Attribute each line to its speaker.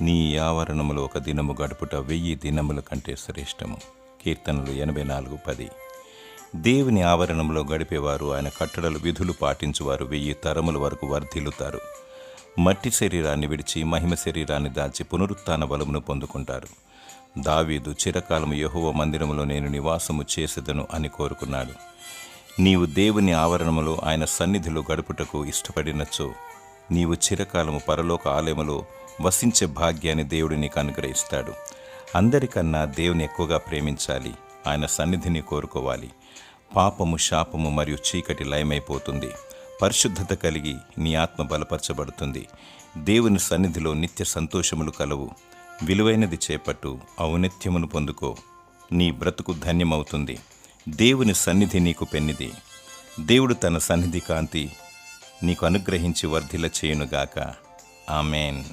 Speaker 1: నీ ఆవరణములో ఒక దినము గడుపుట వెయ్యి దినముల కంటే శ్రేష్టము. కీర్తనలు ఎనభై నాలుగు పది. దేవుని ఆవరణంలో గడిపేవారు ఆయన కట్టడలు విధులు పాటించువారు వెయ్యి తరముల వరకు వర్ధిల్లుతారు. మట్టి శరీరాన్ని విడిచి మహిమ శరీరాన్ని దాల్చి పునరుత్థాన బలమును పొందుకుంటారు. దావీదు చిరకాలము యహోవ మందిరములో నేను నివాసము చేసేదను అని కోరుకున్నాడు. నీవు దేవుని ఆవరణములో ఆయన సన్నిధిలో గడుపుటకు ఇష్టపడినచో నీవు చిరకాలము పరలోక ఆలయములో వసించే భాగ్యాన్ని దేవుడు నీకు అనుగ్రహిస్తాడు. అందరికన్నా దేవుని ఎక్కువగా ప్రేమించాలి. ఆయన సన్నిధిని కోరుకోవాలి. పాపము శాపము మరియు చీకటి లయమైపోతుంది. పరిశుద్ధత కలిగి నీ ఆత్మ బలపరచబడుతుంది. దేవుని సన్నిధిలో నిత్య సంతోషములు కలవు. విలువైనది చేపట్టు ఔన్నత్యమును పొందుకో. నీ బ్రతుకు ధన్యమవుతుంది. దేవుని సన్నిధి నీకు పెన్నిది. దేవుడు తన సన్నిధి కాంతి నీకు అనుగ్రహించి వర్ధిల చేయునుగాక ఆమెన్.